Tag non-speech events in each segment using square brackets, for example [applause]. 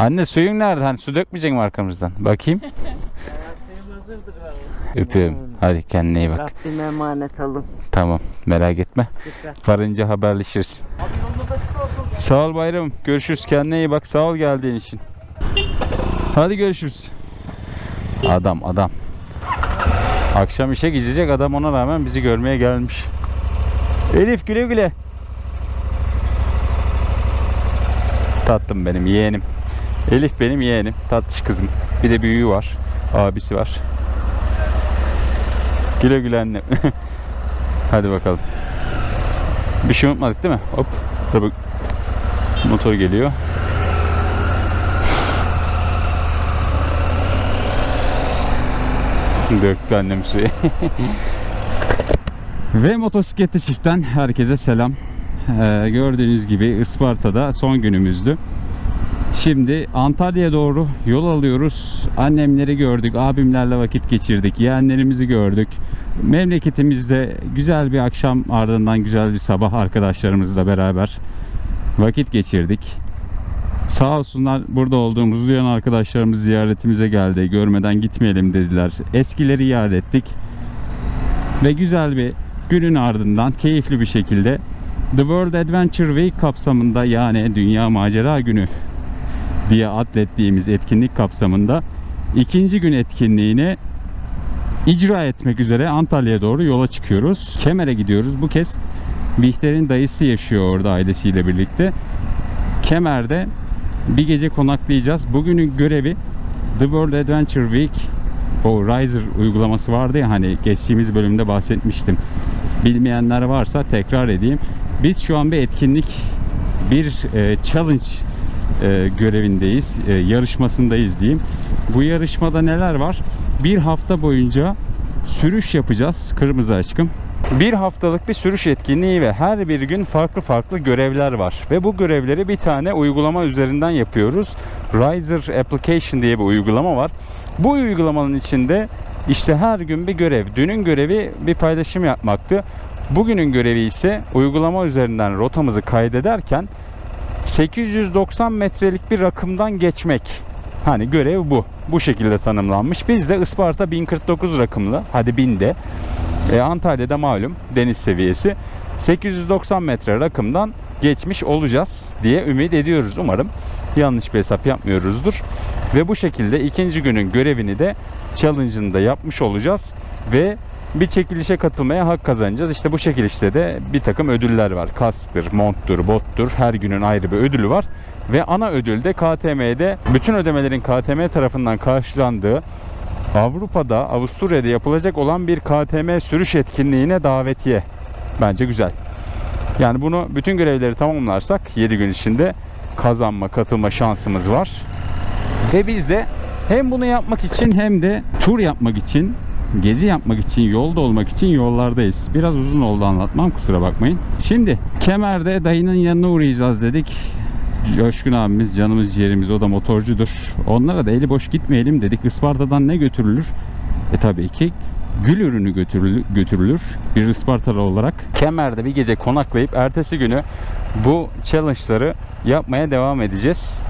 Anne suyun nerede? Hani su dökmeyecek mi arkamızdan? Bakayım. Suyum hazırdır vallahi. [laughs] Öpüyorum. Hadi kendine iyi bak. Rabbime emanet olun. Tamam merak etme. Dikkat. Varınca haberleşiriz. Sağ ol bayram. Görüşürüz. Kendine iyi bak. Sağ ol geldiğin için. Hadi görüşürüz. Adam adam. Akşam işe gidecek adam ona rağmen bizi görmeye gelmiş. Elif güle güle. Tatlım benim yeğenim. Elif benim yeğenim. Tatlış kızım. Bir de büyüğü var. Abisi var. Güle güle annem. [laughs] Hadi bakalım. Bir şey unutmadık değil mi? Hop. Tabii motor geliyor. Döktü annem suyu. [laughs] Ve motosikletli çiftten herkese selam. Ee, gördüğünüz gibi Isparta'da son günümüzdü. Şimdi Antalya'ya doğru yol alıyoruz. Annemleri gördük, abimlerle vakit geçirdik, yeğenlerimizi gördük. Memleketimizde güzel bir akşam ardından güzel bir sabah arkadaşlarımızla beraber vakit geçirdik. Sağ olsunlar burada olduğumuzu duyan arkadaşlarımız ziyaretimize geldi. Görmeden gitmeyelim dediler. Eskileri yad ettik. Ve güzel bir günün ardından keyifli bir şekilde The World Adventure Week kapsamında yani Dünya Macera Günü diye adlettiğimiz etkinlik kapsamında ikinci gün etkinliğini icra etmek üzere Antalya'ya doğru yola çıkıyoruz. Kemer'e gidiyoruz. Bu kez Bihter'in dayısı yaşıyor orada ailesiyle birlikte. Kemer'de bir gece konaklayacağız. Bugünün görevi The World Adventure Week o Riser uygulaması vardı ya hani geçtiğimiz bölümde bahsetmiştim. Bilmeyenler varsa tekrar edeyim. Biz şu an bir etkinlik bir e, challenge e, görevindeyiz. E, yarışmasındayız diyeyim. Bu yarışmada neler var? Bir hafta boyunca sürüş yapacağız. Kırmızı aşkım. Bir haftalık bir sürüş etkinliği ve her bir gün farklı farklı görevler var. Ve bu görevleri bir tane uygulama üzerinden yapıyoruz. Riser Application diye bir uygulama var. Bu uygulamanın içinde işte her gün bir görev. Dünün görevi bir paylaşım yapmaktı. Bugünün görevi ise uygulama üzerinden rotamızı kaydederken 890 metrelik bir rakımdan geçmek. Hani görev bu. Bu şekilde tanımlanmış. Biz de Isparta 1049 rakımlı. Hadi 1000 de. E, Antalya'da malum deniz seviyesi. 890 metre rakımdan geçmiş olacağız diye ümit ediyoruz umarım. Yanlış bir hesap yapmıyoruzdur. Ve bu şekilde ikinci günün görevini de challenge'ını da yapmış olacağız. Ve bir çekilişe katılmaya hak kazanacağız. İşte bu çekilişte de bir takım ödüller var. Kasktır, monttur, bottur. Her günün ayrı bir ödülü var. Ve ana ödül de KTM'de bütün ödemelerin KTM tarafından karşılandığı Avrupa'da, Avusturya'da yapılacak olan bir KTM sürüş etkinliğine davetiye. Bence güzel. Yani bunu bütün görevleri tamamlarsak 7 gün içinde kazanma, katılma şansımız var. Ve biz de hem bunu yapmak için hem de tur yapmak için, gezi yapmak için, yolda olmak için yollardayız. Biraz uzun oldu anlatmam kusura bakmayın. Şimdi Kemer'de dayının yanına uğrayacağız dedik. Coşkun abimiz canımız ciğerimiz o da motorcudur. Onlara da eli boş gitmeyelim dedik. Isparta'dan ne götürülür? E tabii ki gül ürünü götürülür, götürülür bir Ispartalı olarak. Kemer'de bir gece konaklayıp ertesi günü bu challenge'ları yapmaya devam edeceğiz.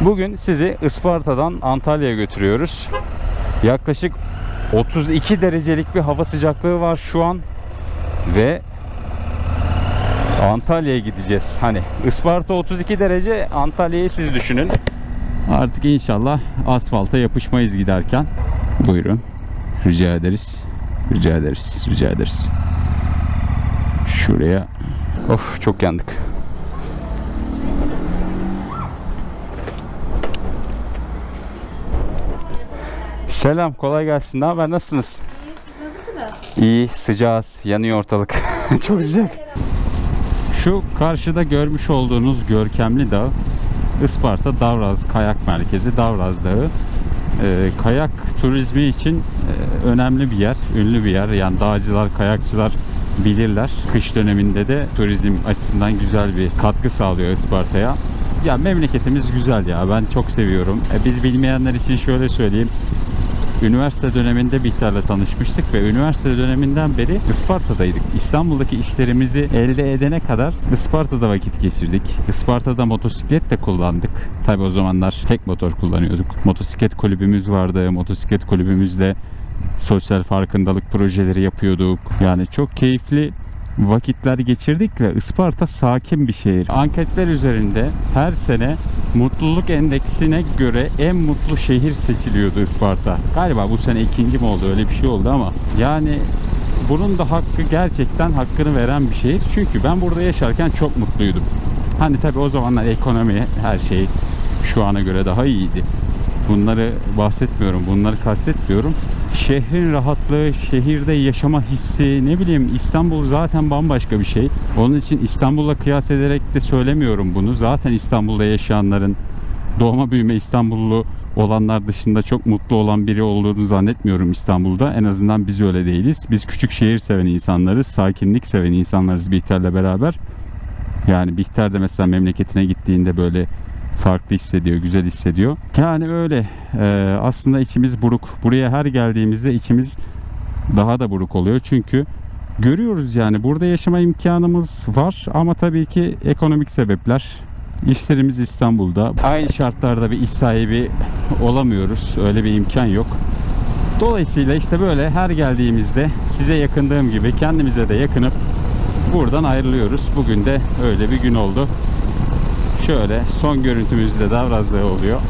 Bugün sizi Isparta'dan Antalya'ya götürüyoruz. Yaklaşık 32 derecelik bir hava sıcaklığı var şu an ve Antalya'ya gideceğiz. Hani Isparta 32 derece, Antalya'yı siz düşünün. Artık inşallah asfalta yapışmayız giderken. Buyurun. Rica ederiz. Rica ederiz. Rica ederiz. Şuraya. Of çok yandık. Selam, kolay gelsin. Ne haber? Nasılsınız? İyi, sıcağız. Yanıyor ortalık. [laughs] çok sıcak. Şu karşıda görmüş olduğunuz görkemli dağ Isparta Davraz Kayak Merkezi Davraz Dağı. Ee, kayak turizmi için e, önemli bir yer, ünlü bir yer. Yani dağcılar, kayakçılar bilirler. Kış döneminde de turizm açısından güzel bir katkı sağlıyor Isparta'ya. Ya memleketimiz güzel ya. Ben çok seviyorum. E, biz bilmeyenler için şöyle söyleyeyim. Üniversite döneminde Bihter'le tanışmıştık ve üniversite döneminden beri Isparta'daydık. İstanbul'daki işlerimizi elde edene kadar Isparta'da vakit geçirdik. Isparta'da motosiklet de kullandık. Tabi o zamanlar tek motor kullanıyorduk. Motosiklet kulübümüz vardı. Motosiklet kulübümüzle sosyal farkındalık projeleri yapıyorduk. Yani çok keyifli vakitler geçirdik ve Isparta sakin bir şehir. Anketler üzerinde her sene mutluluk endeksine göre en mutlu şehir seçiliyordu Isparta. Galiba bu sene ikinci mi oldu öyle bir şey oldu ama yani bunun da hakkı gerçekten hakkını veren bir şehir. Çünkü ben burada yaşarken çok mutluydum. Hani tabii o zamanlar ekonomi her şey şu ana göre daha iyiydi. Bunları bahsetmiyorum, bunları kastetmiyorum. Şehrin rahatlığı, şehirde yaşama hissi, ne bileyim İstanbul zaten bambaşka bir şey. Onun için İstanbul'la kıyas ederek de söylemiyorum bunu. Zaten İstanbul'da yaşayanların doğma büyüme İstanbullu olanlar dışında çok mutlu olan biri olduğunu zannetmiyorum İstanbul'da. En azından biz öyle değiliz. Biz küçük şehir seven insanlarız, sakinlik seven insanlarız Bihter'le beraber. Yani Bihter de mesela memleketine gittiğinde böyle farklı hissediyor, güzel hissediyor. Yani öyle. Ee, aslında içimiz buruk. Buraya her geldiğimizde içimiz daha da buruk oluyor. Çünkü görüyoruz yani burada yaşama imkanımız var ama tabii ki ekonomik sebepler. İşlerimiz İstanbul'da. Aynı şartlarda bir iş sahibi olamıyoruz. Öyle bir imkan yok. Dolayısıyla işte böyle her geldiğimizde size yakındığım gibi kendimize de yakınıp buradan ayrılıyoruz. Bugün de öyle bir gün oldu. Şöyle son görüntümüzde Davrazlığı oluyor.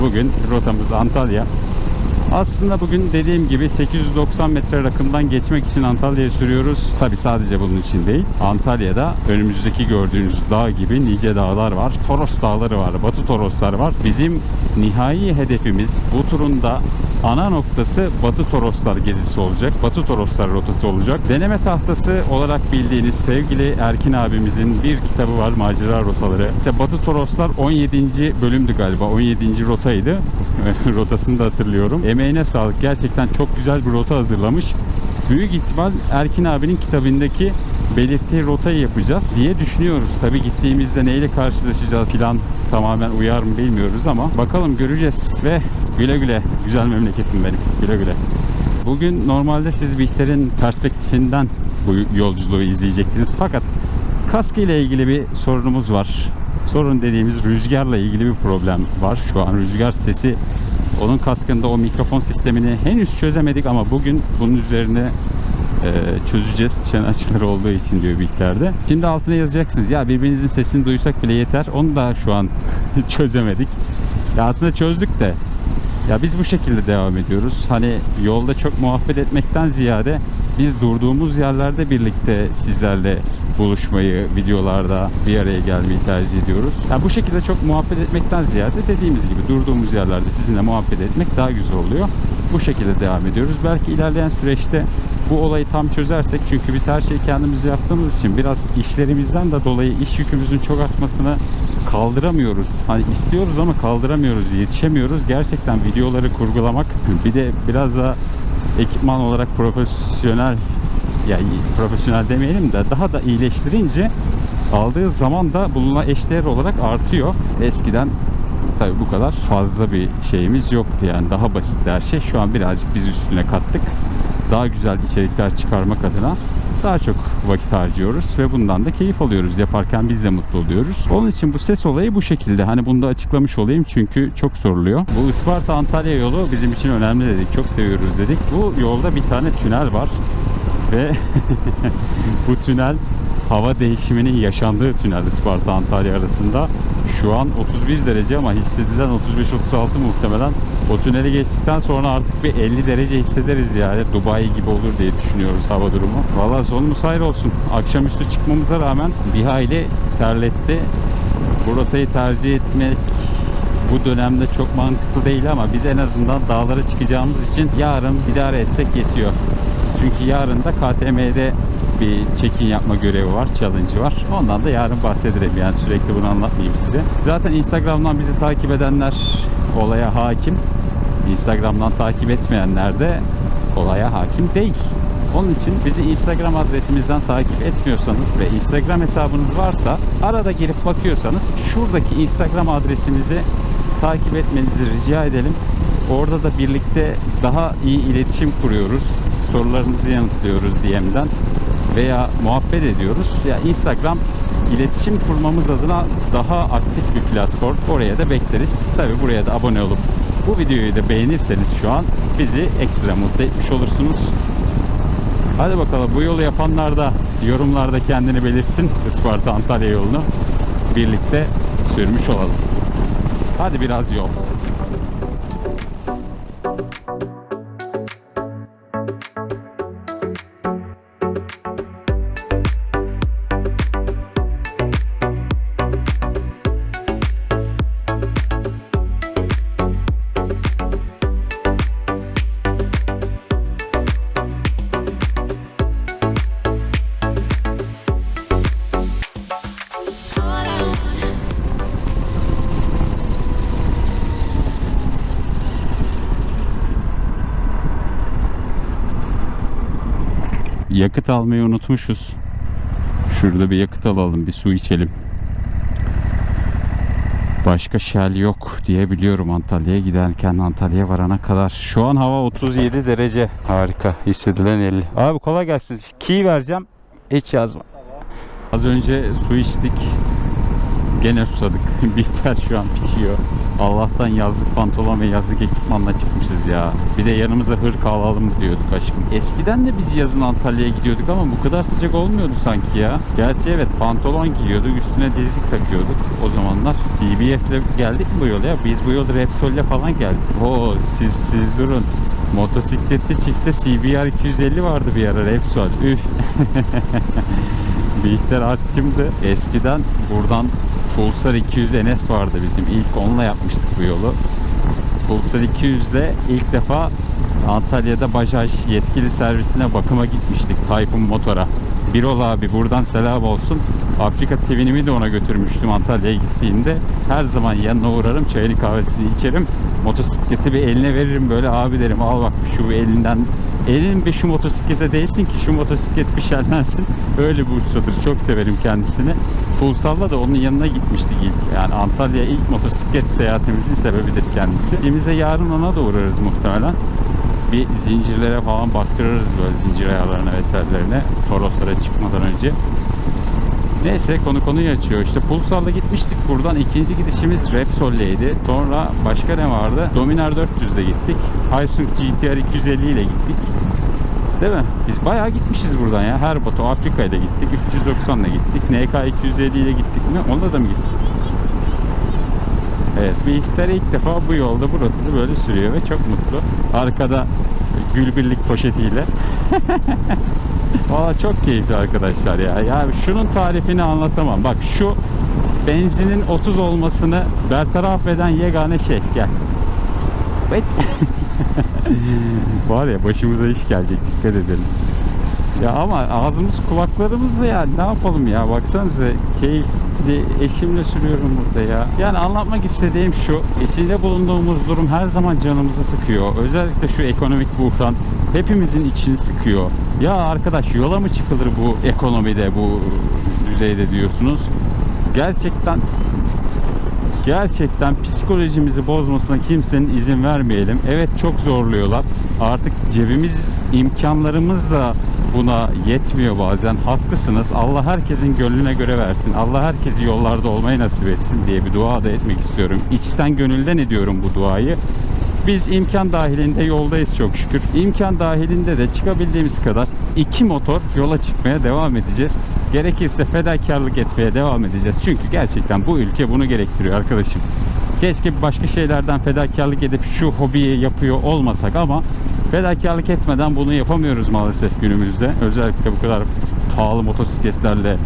Bugün rotamız Antalya. Aslında bugün dediğim gibi 890 metre rakımdan geçmek için Antalya'ya sürüyoruz. Tabi sadece bunun için değil. Antalya'da önümüzdeki gördüğünüz dağ gibi nice dağlar var. Toros dağları var. Batı Toroslar var. Bizim nihai hedefimiz bu turun da ana noktası Batı Toroslar gezisi olacak. Batı Toroslar rotası olacak. Deneme tahtası olarak bildiğiniz sevgili Erkin abimizin bir kitabı var Macera Rotaları. İşte Batı Toroslar 17. bölümdü galiba. 17. rotaydı. [laughs] Rotasını da hatırlıyorum. Emeğine sağlık. Gerçekten çok güzel bir rota hazırlamış. Büyük ihtimal Erkin abinin kitabındaki belirttiği rotayı yapacağız diye düşünüyoruz. Tabi gittiğimizde neyle karşılaşacağız plan tamamen uyar mı bilmiyoruz ama bakalım göreceğiz ve güle güle güzel memleketim benim güle güle. Bugün normalde siz Bihter'in perspektifinden bu yolculuğu izleyecektiniz fakat kask ile ilgili bir sorunumuz var. Sorun dediğimiz rüzgarla ilgili bir problem var. Şu an rüzgar sesi onun kaskında o mikrofon sistemini henüz çözemedik ama bugün bunun üzerine e, çözeceğiz. Çene açıları olduğu için diyor Bihter'de. Şimdi altına yazacaksınız. Ya birbirinizin sesini duysak bile yeter. Onu da şu an [laughs] çözemedik. Ya aslında çözdük de ya biz bu şekilde devam ediyoruz. Hani yolda çok muhabbet etmekten ziyade biz durduğumuz yerlerde birlikte sizlerle buluşmayı, videolarda bir araya gelmeyi tercih ediyoruz. Ya bu şekilde çok muhabbet etmekten ziyade dediğimiz gibi durduğumuz yerlerde sizinle muhabbet etmek daha güzel oluyor. Bu şekilde devam ediyoruz. Belki ilerleyen süreçte bu olayı tam çözersek çünkü biz her şeyi kendimiz yaptığımız için biraz işlerimizden de dolayı iş yükümüzün çok artmasını kaldıramıyoruz. Hani istiyoruz ama kaldıramıyoruz, yetişemiyoruz. Gerçekten videoları kurgulamak bir de biraz da ekipman olarak profesyonel yani profesyonel demeyelim de daha da iyileştirince aldığı zaman da bununla eşdeğer olarak artıyor. Eskiden tabii bu kadar fazla bir şeyimiz yoktu yani daha basitti her şey. Şu an birazcık biz üstüne kattık. Daha güzel içerikler çıkarmak adına daha çok vakit harcıyoruz ve bundan da keyif alıyoruz. Yaparken biz de mutlu oluyoruz. Onun için bu ses olayı bu şekilde. Hani bunu da açıklamış olayım çünkü çok soruluyor. Bu Isparta Antalya yolu bizim için önemli dedik. Çok seviyoruz dedik. Bu yolda bir tane tünel var ve [laughs] bu tünel hava değişiminin yaşandığı tünel Isparta Antalya arasında. Şu an 31 derece ama hissedilen 35-36 muhtemelen. O tüneli geçtikten sonra artık bir 50 derece hissederiz yani. Dubai gibi olur diye düşünüyoruz hava durumu. Valla sonumuz hayır olsun. Akşamüstü çıkmamıza rağmen bir hayli terletti. Bu rotayı tercih etmek bu dönemde çok mantıklı değil ama biz en azından dağlara çıkacağımız için yarın idare etsek yetiyor. Çünkü yarın da KTM'de bir check-in yapma görevi var, challenge var. Ondan da yarın bahsederim yani sürekli bunu anlatmayayım size. Zaten Instagram'dan bizi takip edenler olaya hakim. Instagram'dan takip etmeyenler de olaya hakim değil. Onun için bizi Instagram adresimizden takip etmiyorsanız ve Instagram hesabınız varsa arada girip bakıyorsanız şuradaki Instagram adresimizi takip etmenizi rica edelim. Orada da birlikte daha iyi iletişim kuruyoruz. Sorularınızı yanıtlıyoruz DM'den veya muhabbet ediyoruz. Ya Instagram iletişim kurmamız adına daha aktif bir platform. Oraya da bekleriz. Tabi buraya da abone olup bu videoyu da beğenirseniz şu an bizi ekstra mutlu etmiş olursunuz. Hadi bakalım bu yolu yapanlar da yorumlarda kendini belirtsin. Isparta Antalya yolunu birlikte sürmüş olalım. Hadi biraz yol. Yakıt almayı unutmuşuz. Şurada bir yakıt alalım, bir su içelim. Başka şel yok diye biliyorum Antalya'ya giderken Antalya'ya varana kadar. Şu an hava 37 derece. Harika. Hissedilen 50. Abi kolay gelsin. Key vereceğim. Hiç yazma. Az önce su içtik. Gene susadık. [laughs] Bihter şu an pişiyor. Allah'tan yazlık pantolon ve yazlık ekipmanla çıkmışız ya. Bir de yanımıza hırka alalım diyorduk aşkım. Eskiden de biz yazın Antalya'ya gidiyorduk ama bu kadar sıcak olmuyordu sanki ya. Gerçi evet pantolon giyiyorduk, üstüne dizlik takıyorduk o zamanlar. BBF'le geldik mi bu yola ya? Biz bu yolda Repsol'le falan geldik. Oo siz siz durun. Motosikletli çifte CBR 250 vardı bir ara Repsol. Üf. [laughs] Bihter Artçım'dı. Eskiden buradan Pulsar 200 NS vardı bizim. İlk onunla yapmıştık bu yolu. Pulsar 200 ile ilk defa Antalya'da Bajaj yetkili servisine bakıma gitmiştik Tayfun Motor'a. Birol abi buradan selam olsun. Afrika TV'nimi de ona götürmüştüm Antalya'ya gittiğinde. Her zaman yanına uğrarım, çayını kahvesini içerim. Motosikleti bir eline veririm böyle abi derim al bak şu elinden elin bir şu motosiklete değsin ki şu motosiklet bir şenlensin. Öyle bir ustadır. Çok severim kendisini. Pulsar'la da onun yanına gitmiştik ilk. Yani Antalya'ya ilk motosiklet seyahatimizin sebebidir kendisi. Gittiğimizde yarın ona da uğrarız muhtemelen. Bir zincirlere falan baktırırız böyle zincir ayarlarına vesairelerine. Toroslara çıkmadan önce. Neyse konu konuyu açıyor. İşte Pulsar'la gitmiştik buradan. ikinci gidişimiz Repsol'leydi. Sonra başka ne vardı? Dominar 400'de gittik. Hyosung GTR 250 ile gittik. Değil mi? Biz bayağı gitmişiz buradan ya. Her botu Afrika ile gittik. 390 ile gittik. NK 250 ile gittik mi? Onda da mı gittik? Evet, bir ihtar ilk defa bu yolda bu rotada böyle sürüyor ve çok mutlu. Arkada gülbirlik poşetiyle. [laughs] Valla çok keyifli arkadaşlar ya. Ya şunun tarifini anlatamam. Bak şu benzinin 30 olmasını bertaraf eden yegane şey. Gel. Evet. [laughs] Var ya başımıza iş gelecek dikkat edelim. Ya ama ağzımız kulaklarımızda ya ne yapalım ya baksanıza keyifli eşimle sürüyorum burada ya. Yani anlatmak istediğim şu içinde bulunduğumuz durum her zaman canımızı sıkıyor. Özellikle şu ekonomik buhran hepimizin içini sıkıyor. Ya arkadaş yola mı çıkılır bu ekonomide bu düzeyde diyorsunuz. Gerçekten gerçekten psikolojimizi bozmasına kimsenin izin vermeyelim. Evet çok zorluyorlar. Artık cebimiz, imkanlarımız da buna yetmiyor bazen. Haklısınız. Allah herkesin gönlüne göre versin. Allah herkesi yollarda olmayı nasip etsin diye bir dua da etmek istiyorum. İçten gönülden ediyorum bu duayı. Biz imkan dahilinde yoldayız çok şükür. İmkan dahilinde de çıkabildiğimiz kadar iki motor yola çıkmaya devam edeceğiz. Gerekirse fedakarlık etmeye devam edeceğiz. Çünkü gerçekten bu ülke bunu gerektiriyor arkadaşım. Keşke başka şeylerden fedakarlık edip şu hobiyi yapıyor olmasak ama fedakarlık etmeden bunu yapamıyoruz maalesef günümüzde. Özellikle bu kadar pahalı motosikletlerle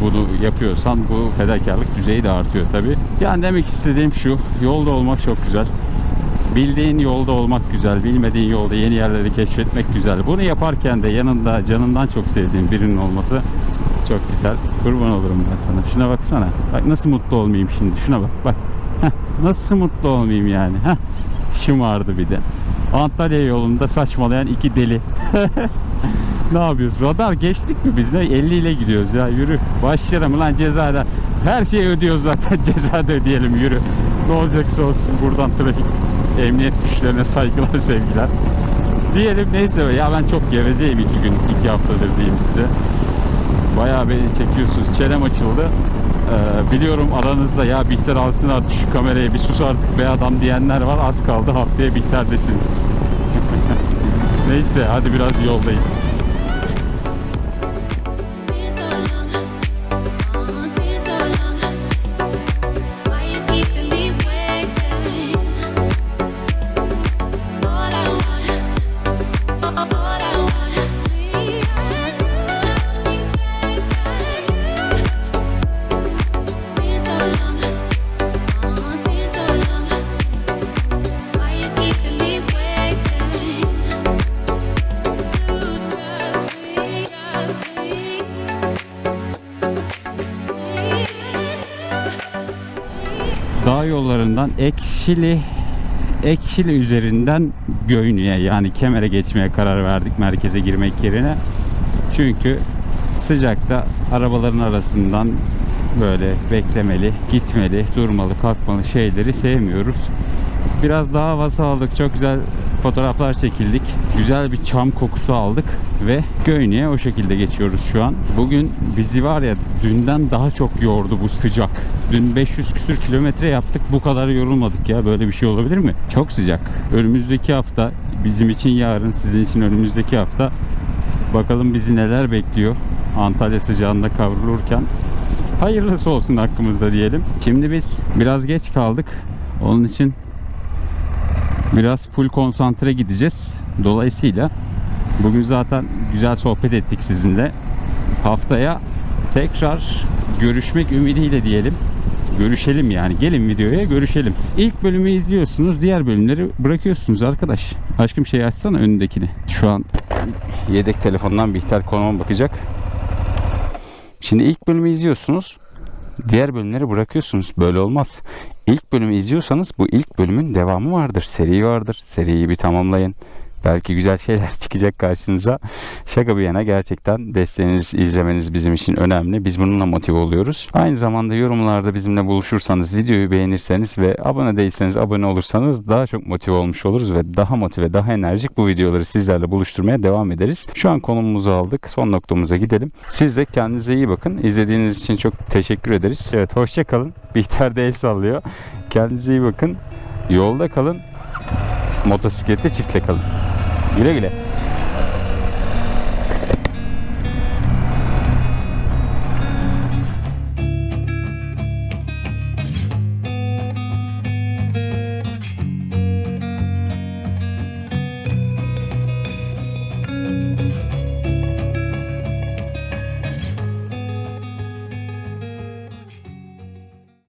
bunu yapıyorsan bu fedakarlık düzeyi de artıyor tabi. Yani demek istediğim şu yolda olmak çok güzel. Bildiğin yolda olmak güzel, bilmediğin yolda yeni yerleri keşfetmek güzel. Bunu yaparken de yanında canından çok sevdiğin birinin olması çok güzel. Kurban olurum ben sana. Şuna baksana. Bak nasıl mutlu olmayayım şimdi. Şuna bak. Bak. Heh, nasıl mutlu olmayayım yani. Heh. Şımardı bir de. Antalya yolunda saçmalayan iki deli. [laughs] ne yapıyoruz? Radar geçtik mi biz de 50 ile gidiyoruz ya yürü. Başlayalım lan cezada. Her şeyi ödüyoruz zaten [laughs] cezada ödeyelim yürü. Ne olacaksa olsun buradan trafik Emniyet güçlerine saygılar, sevgiler. Diyelim neyse ya ben çok gevezeyim iki gün, iki haftadır diyeyim size. Bayağı beni çekiyorsunuz. Çenem açıldı. Ee, biliyorum aranızda ya Bihter alsın artık şu kamerayı bir sus artık be adam diyenler var. Az kaldı haftaya Bihter'desiniz. [laughs] Neyse hadi biraz yoldayız. Dağ yollarından Ekşili Ekşili üzerinden Göynü'ye yani Kemer'e geçmeye karar verdik merkeze girmek yerine. Çünkü sıcakta arabaların arasından böyle beklemeli, gitmeli, durmalı, kalkmalı şeyleri sevmiyoruz. Biraz daha havası aldık. Çok güzel fotoğraflar çekildik. Güzel bir çam kokusu aldık ve Göynü'ye o şekilde geçiyoruz şu an. Bugün bizi var ya dünden daha çok yordu bu sıcak. Dün 500 küsür kilometre yaptık. Bu kadar yorulmadık ya. Böyle bir şey olabilir mi? Çok sıcak. Önümüzdeki hafta bizim için yarın, sizin için önümüzdeki hafta bakalım bizi neler bekliyor. Antalya sıcağında kavrulurken. Hayırlısı olsun hakkımızda diyelim. Şimdi biz biraz geç kaldık. Onun için biraz full konsantre gideceğiz. Dolayısıyla bugün zaten güzel sohbet ettik sizinle. Haftaya tekrar görüşmek ümidiyle diyelim. Görüşelim yani. Gelin videoya görüşelim. İlk bölümü izliyorsunuz. Diğer bölümleri bırakıyorsunuz arkadaş. Aşkım şey açsana önündekini. Şu an yedek telefondan Bihter konuma bakacak. Şimdi ilk bölümü izliyorsunuz. Diğer bölümleri bırakıyorsunuz. Böyle olmaz. İlk bölümü izliyorsanız bu ilk bölümün devamı vardır. Seri vardır. Seriyi bir tamamlayın. Belki güzel şeyler [laughs] çıkacak karşınıza. Şaka bir yana gerçekten desteğiniz, izlemeniz bizim için önemli. Biz bununla motive oluyoruz. Aynı zamanda yorumlarda bizimle buluşursanız, videoyu beğenirseniz ve abone değilseniz abone olursanız daha çok motive olmuş oluruz ve daha motive, daha enerjik bu videoları sizlerle buluşturmaya devam ederiz. Şu an konumumuzu aldık. Son noktamıza gidelim. Siz de kendinize iyi bakın. İzlediğiniz için çok teşekkür ederiz. Evet hoşça kalın. [laughs] Bihter de el sallıyor. Kendinize iyi bakın. Yolda kalın. Motosiklette çiftle kalın. Güle güle.